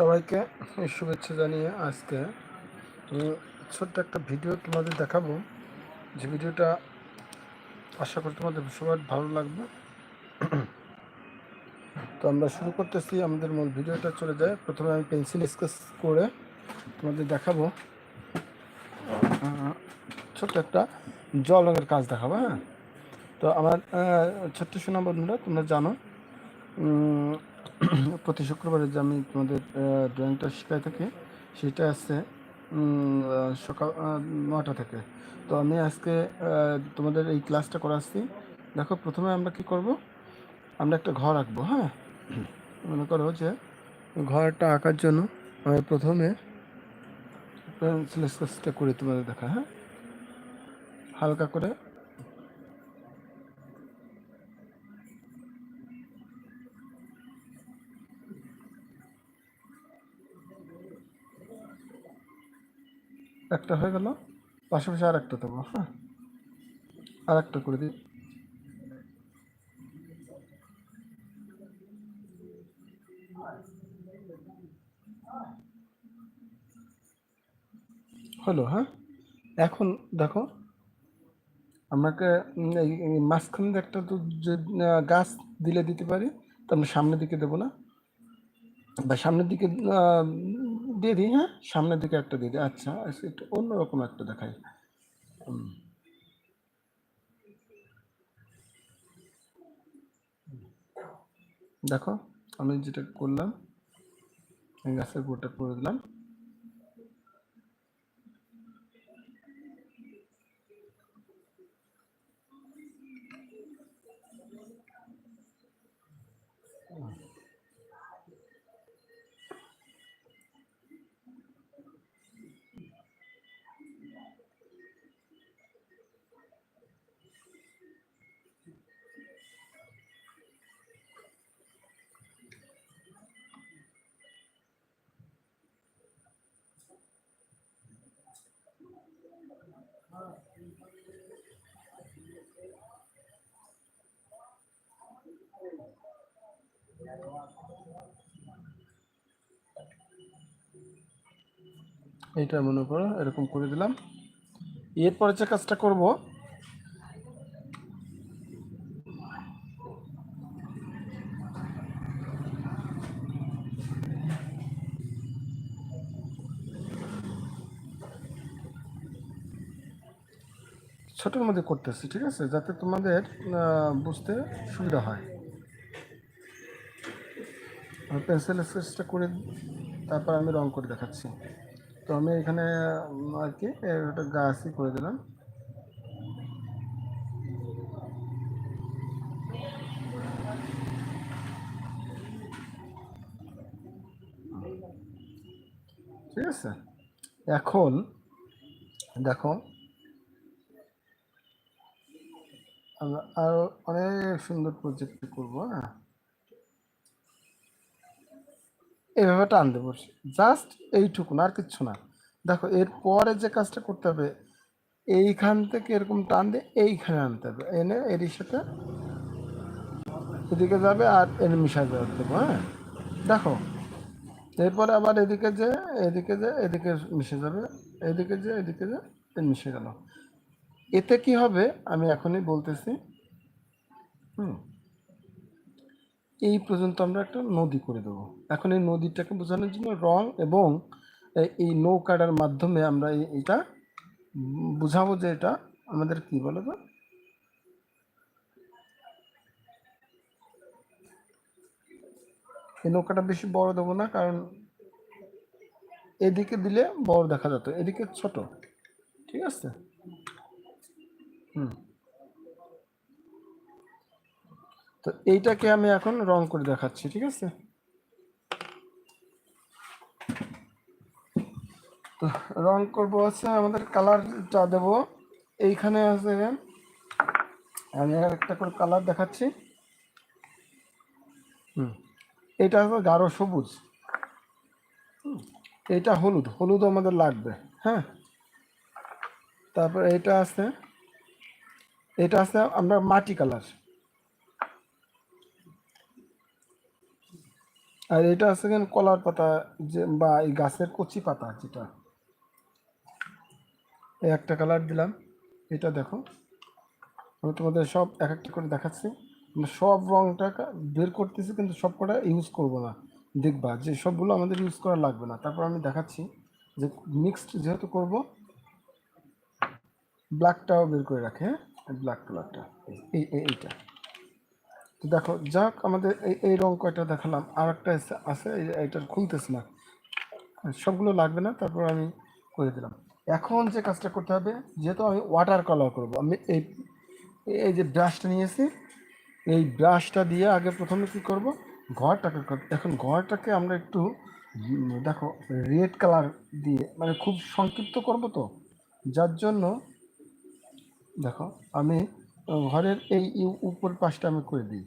সবাইকে শুভেচ্ছা জানিয়ে আজকে ছোট্ট একটা ভিডিও তোমাদের দেখাবো। যে ভিডিওটা আশা করি তোমাদের সবার ভালো লাগবে। তো আমরা শুরু করতেছি, আমাদের মূল ভিডিওটা চলে যায়। প্রথমে আমি পেন্সিল স্কেচ করে তোমাদের দেখাবো। ছোট্ট একটা জল রঙের কাজ দেখাবো হ্যাঁ? তো আমার সোনা বন্ধুরা তোমরা জানো। প্রতি শুক্রবারে যে আমি তোমাদের ড্রয়িংটা শেখাই থাকি, সেটা আছে সকাল নটা থেকে। তো আমি আজকে তোমাদের এই ক্লাসটা করাচ্ছি দেখো, প্রথমে আমরা কি করব? আমরা একটা ঘর আঁকবো হ্যাঁ? মনে করো যে ঘরটা আঁকার জন্য আমি প্রথমে পেন্সিল স্কেচটা করে তোমাদের দেখা হ্যাঁ? হালকা করে একটা হয়ে গেল। পাশাপাশি আর একটা দেবো হ্যাঁ? আর একটা করে দিই। হলো হ্যাঁ? এখন দেখো, আমাকে এই মাঝখানে একটা তো গাছ দিলে দিতে পারি, তো আমরা সামনের দিকে দেবো না? বা সামনের দিকে দিয়ে দিই হ্যাঁ? সামনের দিকে একটা দিয়ে দিই। আচ্ছা একটু অন্যরকম একটা দেখাই। দেখো, আমি যেটা করলাম গাছের গোটা করে দিলাম। এইটা মনে করো এরকম করে দিলাম। এরপরে যে কাজটা করব, ছোটোর মধ্যে করতেছি, ঠিক আছে? যাতে তোমাদের বুঝতে সুবিধা হয়। পেন্সিল স্কেচটা করে, তারপর আমি রং করে দেখাচ্ছি। তো আমি এখানে আর কি একটা গাছই করে দিলাম। ঠিক আছে? এখন, দেখো আরও অনেক সুন্দর প্রজেক্ট করব হ্যাঁ? এইভাবে টান দেবো জাস্ট এইটুকু আর কিচ্ছু না। দেখো এর পরে যে কাজটা করতে হবে, এইখান থেকে এরকম টান দিয়ে এইখানে আনতে হবে। এনে এর সাথে এদিকে যাবে আর এর মিশা যাবে দেবো হ্যাঁ? দেখো, এরপরে আবার এদিকে যে এদিকে যে, এদিকে মিশে যাবে, এদিকে যে এদিকে যে, এর মিশে গেল। এতে কি হবে, আমি এখনই বলতেছি, হুম? এই পর্যন্ত আমরা একটা নদী করে দেবো। এখন এই নদীটাকে বোঝানোর জন্য রং এবং এই নৌকাটার মাধ্যমে আমরা এটা বুঝাবো যে এটা আমাদের কি বলে তো? এই নৌকাটা বেশি বড় দেবো না, কারণ এদিকে দিলে বড় দেখা যেত, এদিকে ছোট, ঠিক আছে? হুম। তো এইটাকে আমি এখন রং করে দেখাচ্ছি ঠিক আছে? তো রং করব হচ্ছে আমাদের কালারটা দেব। এইখানে আছে আমি একটা করে কালার দেখাচ্ছি। হুম। এটা হচ্ছে গাঢ় সবুজ। হুম, এইটা হলুদ হলুদ আমাদের লাগবে হ্যাঁ? তারপর এটা আছে এটা আছে আমরা মাটি কালার। আর এটা আছে কেন কলার পাতা, যে বা এই গাছের কচি পাতা যেটা। একটা কালার দিলাম। এটা দেখো। আমি তোমাদের সব এক একটা করে দেখাচ্ছি। আমরা সব রংটা বের করতেছি কিন্তু সব কটা ইউজ করব না। দেখবা যে সবগুলো আমাদের ইউজ করা লাগবে না। তারপর আমি দেখাচ্ছি যে মিক্সড যেহেতু করব ব্ল্যাকটাও বের করে রাখে ব্ল্যাক কালারটা এই- এইটা। তো দেখো, যাক, আমাদের এই এই রং কয়টা দেখালাম। আর একটা আছে- এইটার খুলতেছে না। সবগুলো লাগবে না, তারপর আমি করে দিলাম। এখন যে কাজটা করতে হবে, যেহেতু আমি ওয়াটার কালার করব, আমি এই এই যে ব্রাশটা নিয়েছি, এই ব্রাশটা দিয়ে আগে প্রথমে কি করব, ঘরটাকে এখন ঘরটাকে আমরা একটু দেখো রেড কালার দিয়ে মানে খুব সংক্ষিপ্ত করব তো। যার জন্য, দেখো, আমি ঘরের এই উপর পাশটা আমি করে দিই।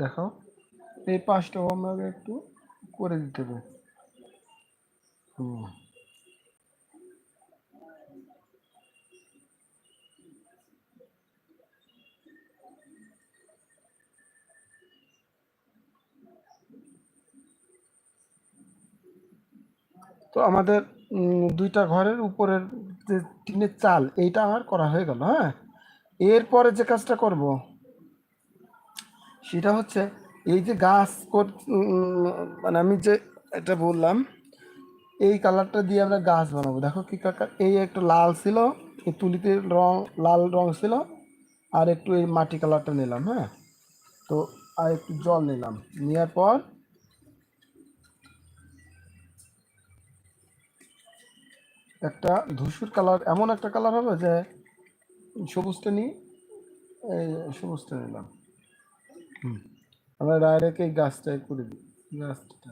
দেখো এই পাঁচটাও আমাকে একটু করে দিতে হবে। হুম তো আমাদের দুইটা ঘরের উপরের যে টিনের চাল, এইটা আমার করা হয়ে গেল হ্যাঁ? এরপরে যে কাজটা করব সেটা হচ্ছে এই যে গাছ মানে আমি যে এটা বললাম, এই কালারটা দিয়ে আমরা গাছ বানাবো। দেখো কি কালার, এই একটু লাল ছিল, এই তুলিতে রং, লাল রং ছিল, আর একটু এই মাটি কালারটা নিলাম হ্যাঁ? তো আর একটু জল নিলাম। নেওয়ার পর একটা ধূসর কালার, এমন একটা কালার হবে যে সবুজটা নিই এই সবুজটা নিলাম। আমরা ডাইরেক্ট এই গাছটাই করে দিই। গাছটা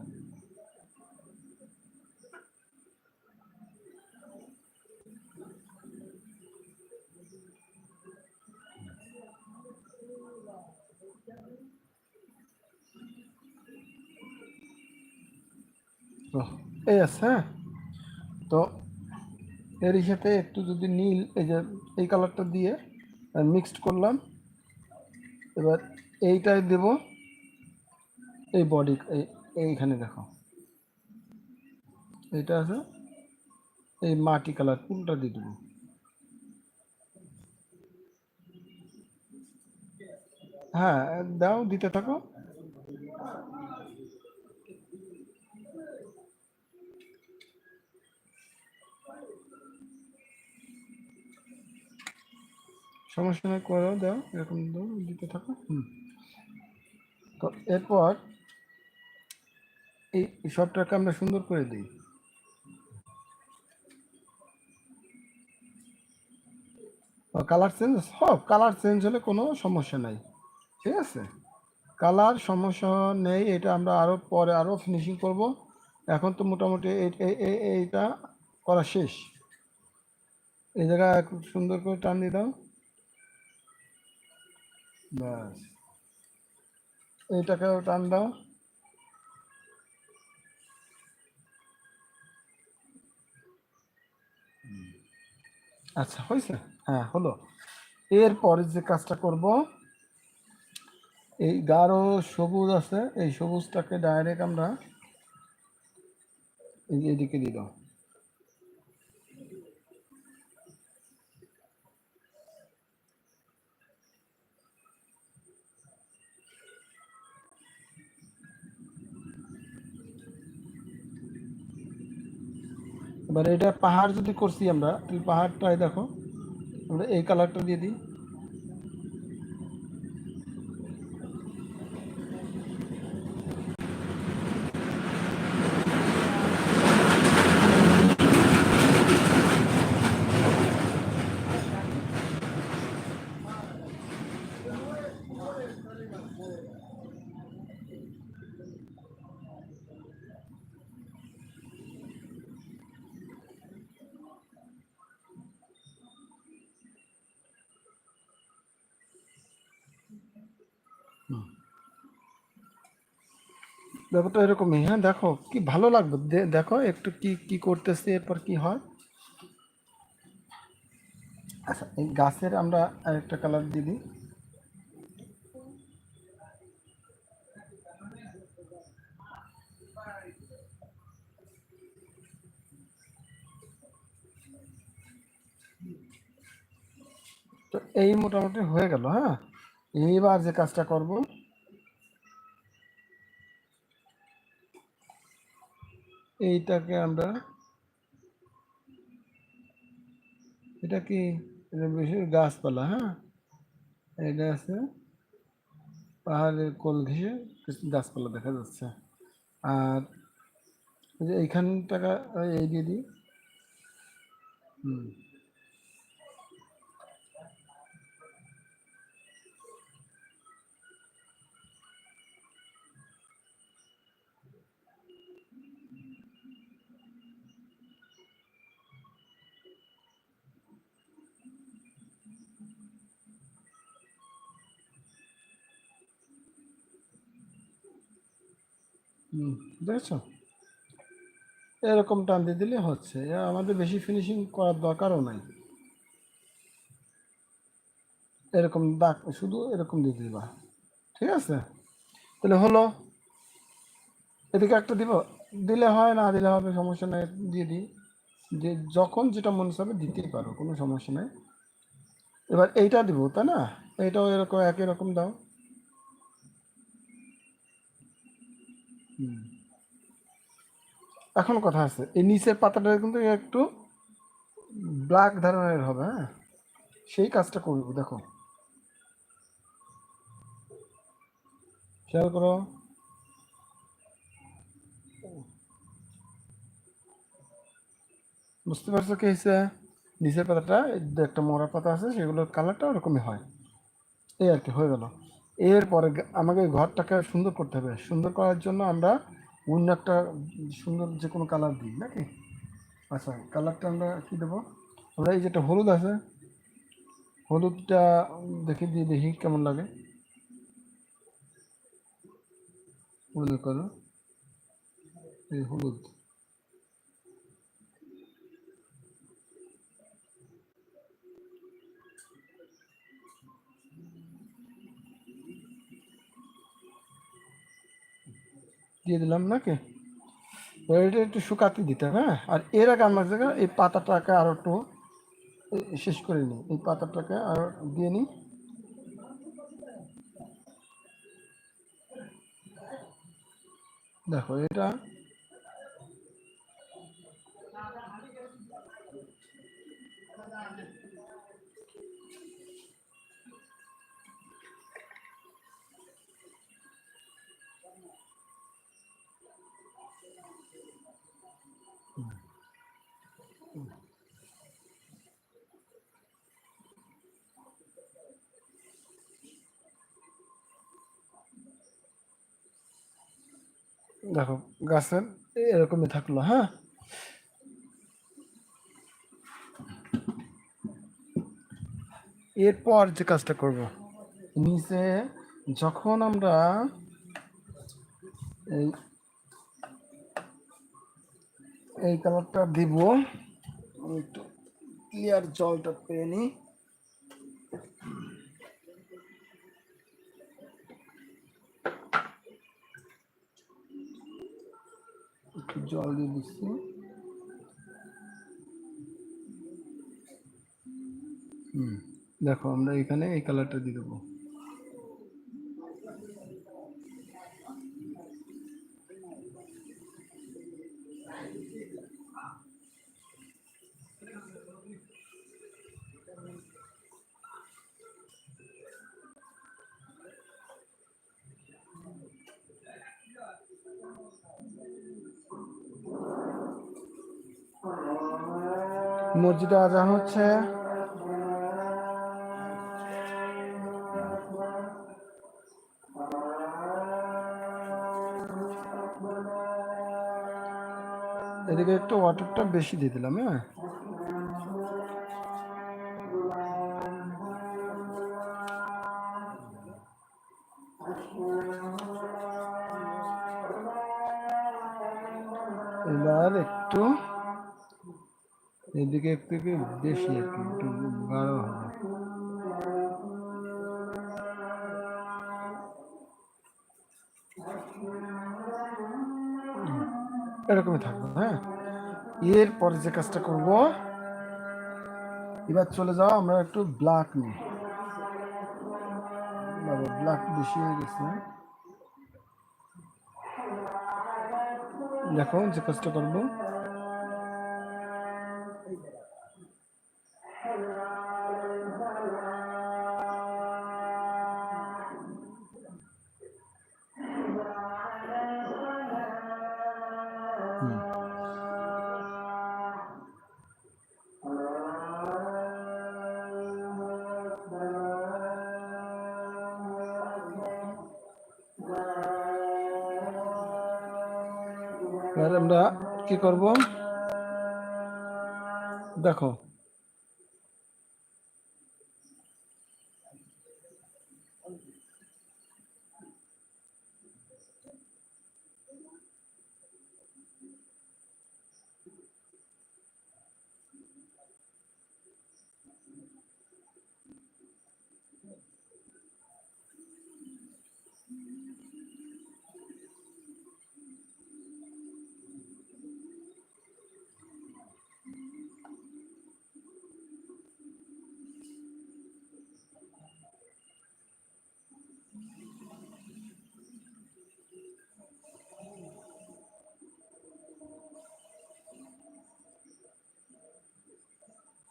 এই আছে হ্যাঁ? তো এর সাথে একটু যদি নীল, এই যে এই কালারটা দিয়ে মিক্সড করলাম, এবার এইটাই দেব। এই বডি এই, এইখানে দেখো। এইটা আছে। এই মাটি কালার পুরোটা দিয়ে দেবো? হ্যাঁ দাও, দিতে থাকো। সমস্যা নেই, করো দাও, এরকম দাও, দিতে থাকো। হুম। তো এরপর এই সবটাকে আমরা সুন্দর করে দিই। কালার চেঞ্জ সব কালার চেঞ্জ হলে কোনো সমস্যা নাই। ঠিক আছে? কালার সমস্যা নেই, এটা আমরা আরও পরে আরও ফিনিশিং করব। এখন তো মোটামুটি এই- এই- এই- এইটা করা শেষ। এই জায়গায় খুব সুন্দর করে টান দিয়ে দাও। ব্যাস। এইটাকেও টান দাও। আচ্ছা হয়েছে? হ্যাঁ হলো। এরপরে যে কাজটা করব এই গাঢ় সবুজ আছে এই সবুজটাকে ডাইরেক্ট আমরা এদিকে দিয়ে এবার এটা পাহাড় যদি করছি আমরা তাহলে পাহাড়টাই দেখো আমরা এই কালারটা দিয়ে দিই। ব্যাপারটা এরকমই হ্যাঁ দেখো, কি ভালো লাগবে? দেখো, একটু কি কি করতেছে, এরপর কি হয়? আচ্ছা এই গাছের আমরা একটা কালার দিয়ে দিই। তো এই মোটামুটি হয়ে গেল হ্যাঁ? এইবার যে কাজটা করব এইটাকে আমরা এটা কি? বিশেষ বেশি গাছপালা হ্যাঁ? এটা আছে পাহাড়ের কোল ঘেঁষে কিছু গাছপালা দেখা যাচ্ছে। আর এইখান টাকা এই দিয়ে দিই হুম। হুম, দেখেছ? এরকম টান দিয়ে দিলে হচ্ছে। আমাদের বেশি ফিনিশিং করার দরকারও নাই। এরকম দাগ, শুধু এরকম দিয়ে দিবা। ঠিক আছে? তাহলে হলো, এদিকে একটা দিব। দিলে হয়, না দিলে হবে, সমস্যা নাই, দিয়ে দিই। যে যখন যেটা মনে হবে দিতেই পারো, কোনো সমস্যা নাই। এবার এইটা দিব, তাই না? এইটাও এরকম, একই রকম দাও। এখন কথা আছে। এই নিচের পাতাটা কিন্তু একটু ব্ল্যাক ধরনের হবে হ্যাঁ? সেই কাজটা করব, দেখো। খেয়াল করো। বুঝতে পারছ কি হয়েছে? নিচের পাতাটা একটা মরা পাতা আছে, সেগুলোর কালারটা ওরকমই হয়। এই আর কি, হয়ে গেল। এরপরে আমাকে ঘরটাকে সুন্দর করতে হবে। সুন্দর করার জন্য আমরা অন্য একটা সুন্দর যে কোনো কালার দিই, নাকি? আচ্ছা কালারটা আমরা কী দেবো? আমরা এই যেটা হলুদ আছে, হলুদটা দেখি দিয়ে দেখি কেমন লাগে। মনে করো। এই হলুদ। দিয়ে দিলাম নাকি? এটা একটু শুকাতে দিতে হ্যাঁ? আর এর আগে আমার জায়গা এই পাতাটাকে আরও একটু শেষ করে নিই। এই পাতাটাকে আর দিয়ে নিই। দেখো, এটা দেখো, গাছের এরকমই থাকল হ্যাঁ? এরপর যে কাজটা করব, নিচে যখন আমরা এই এই কালারটা দিব, আমি একটু ক্লিয়ার জলটা পেয়ে নিই। জল দিয়ে হুম দেখো আমরা এখানে এই কালারটা দিয়ে দেবো। মসজিদে আজান হচ্ছে। এদিকে একটু ওয়াটারটা বেশি দিয়ে দিলাম হ্যাঁ? একটু এদিকে একটু একটু বেশি কি, একটু গাঢ় হবে। এরকমই থাকবে হ্যাঁ? এরপরে যে কাজটা করব, এবার চলে যাও আমরা একটু ব্ল্যাক নিই বাবা ব্ল্যাক বেশি হয়ে গেছে দেখো যে কাজটা করব। হুম। এবার আমরা কি করব দেখো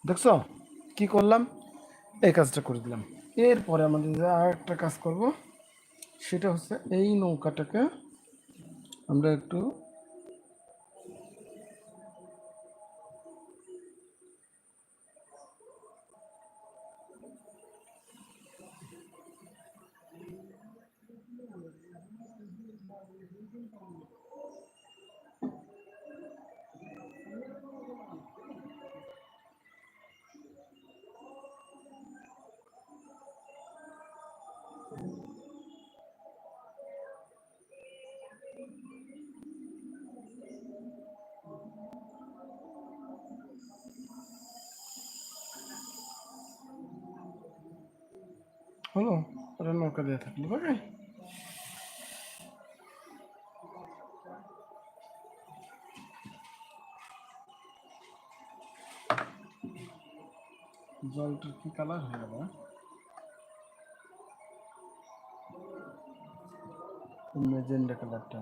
দেখছ? কি করলাম? এই কাজটা করে দিলাম। এরপরে আমাদের যে আর একটা কাজ করব, সেটা হচ্ছে এই নৌকাটাকে আমরা একটু হলো ওটা নৌকা দিয়ে থাকল ওকে? জলটার কি কালার হয়ে গেল মেজেন্ডা কালারটা।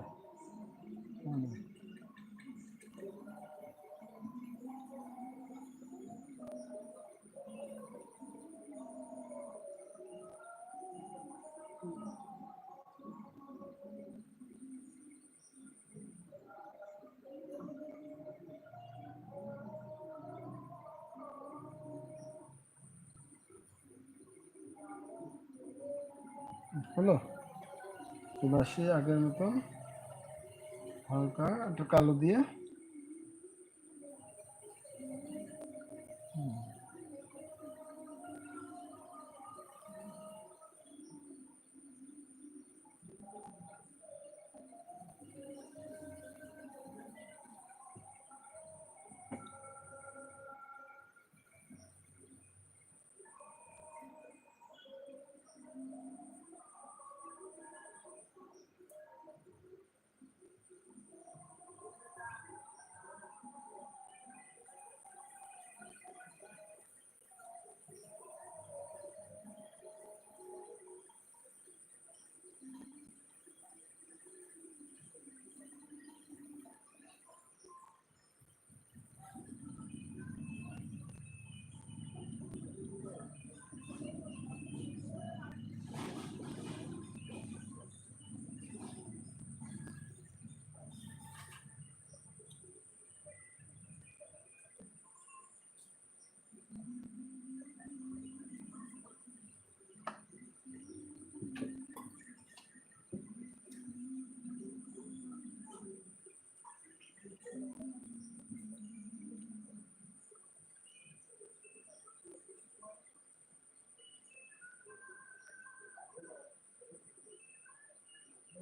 এবার আগের মতো হালকা একটু কালো দিয়ে।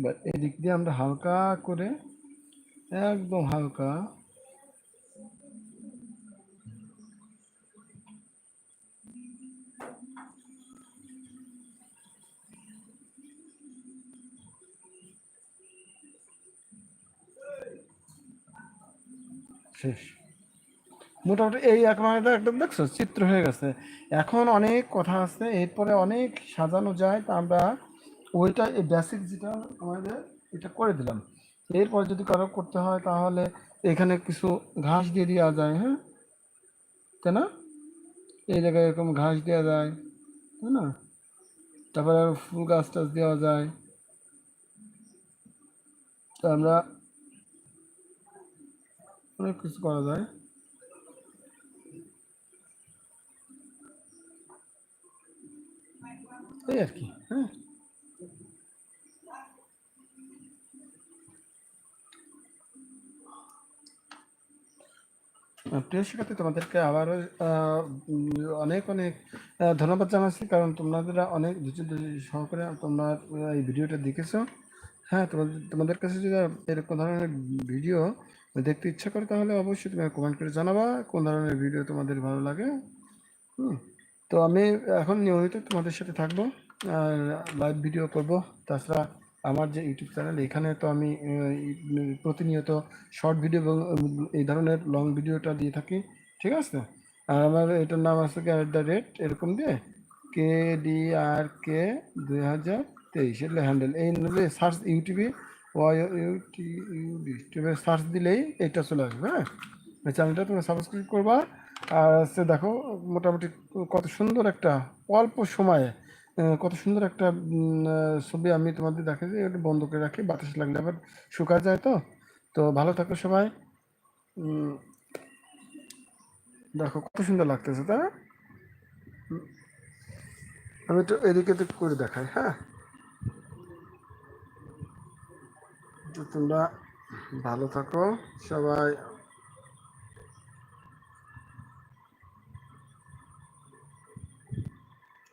এবার এদিক দিয়ে আমরা হালকা করে একদম হালকা শেষ। মোটামুটি এই একটা দেখছ, চিত্র হয়ে গেছে। এখন অনেক কথা আছে, এরপরে অনেক সাজানো যায়, তা আমরা ওইটা এই বেসিক যেটা আমাদের এটা করে দিলাম। এরপর যদি কারও করতে হয় তাহলে এখানে কিছু ঘাস দিয়ে দেওয়া যায় হ্যাঁ? তাই না? এই জায়গায় এরকম ঘাস দেওয়া যায়, তাই না? তারপরে ফুল গাছ টাছ দেওয়া যায়। তা আমরা অনেক কিছু করা যায়। এই আর কি হ্যাঁ? প্রিয় শিক্ষার্থী, তোমাদেরকে আবারও অনেক অনেক ধন্যবাদ জানাচ্ছি, কারণ তোমাদের অনেক সহকারে তোমরা এই ভিডিওটা দেখেছ। হ্যাঁ তোমাদের তোমাদের কাছে যদি এরকম ধরনের ভিডিও দেখতে ইচ্ছা করে, তাহলে অবশ্যই তুমি কমেন্ট করে জানাবা, কোন ধরনের ভিডিও তোমাদের ভালো লাগে। তো আমি এখন নিয়মিত তোমাদের সাথে থাকব, আর লাইভ ভিডিও করব। তাছাড়া আমার যে ইউটিউব চ্যানেল এখানে তো আমি প্রতিনিয়ত শর্ট ভিডিও এবং এই ধরনের লং ভিডিওটা দিয়ে থাকি, ঠিক আছে? আর আমার এটার নাম আছে কি অ্যাট দ্য রেট এরকম দিয়ে কে ডি আর কে দুই হাজার তেইশ এটা হ্যান্ডেল এই নামে সার্চ ইউটিউবে ওয়াই ইউটি ইউটিউবে সার্চ দিলেই এটা চলে আসবে হ্যাঁ? এই চ্যানেলটা তোমরা সাবস্ক্রাইব করবা। আর হচ্ছে দেখো, মোটামুটি কত সুন্দর একটা অল্প সময়ে কত সুন্দর একটা ছবি আমি তোমাদের দেখাচ্ছি এটা বন্ধ করে রাখি, বাতাস লাগলে আবার শুকায় যায় তো। তো ভালো থাকো সবাই। দেখো কত সুন্দর লাগতেছে, তাই? আমি একটু এদিকে একটু করে দেখাই হ্যাঁ? তোমরা ভালো থাকো সবাই।